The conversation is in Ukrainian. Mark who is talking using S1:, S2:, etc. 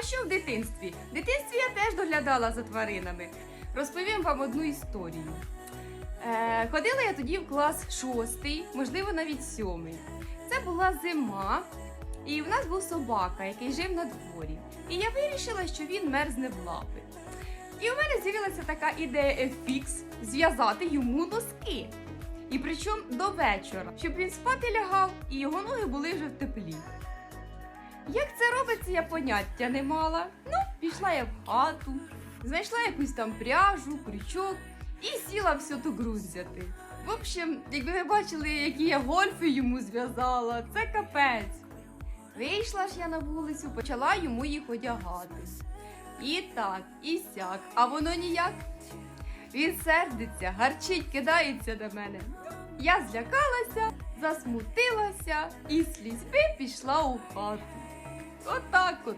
S1: А що в дитинстві? В дитинстві я теж доглядала за тваринами. Розповім вам одну історію. Е, ходила я тоді в клас шостий, можливо, навіть сьомий. Це була зима, і в нас був собака, який жив на дворі. І я вирішила, що він мерзне в лапи. І у мене з'явилася така ідея фікс зв'язати йому носки. І причому до вечора, щоб він спати лягав і його ноги були вже в теплі. Як це робиться, я поняття не мала. Ну, пішла я в хату, знайшла якусь там пряжу, крючок і сіла всю ту грузяти. В общем, якби ви бачили, які я гольфи йому зв'язала, це капець. Вийшла ж я на вулицю, почала йому їх одягати. І так, і сяк, а воно ніяк. Він сердиться, гарчить, кидається до мене. Я злякалася, засмутилася і слізьми пішла у хату. Отак от.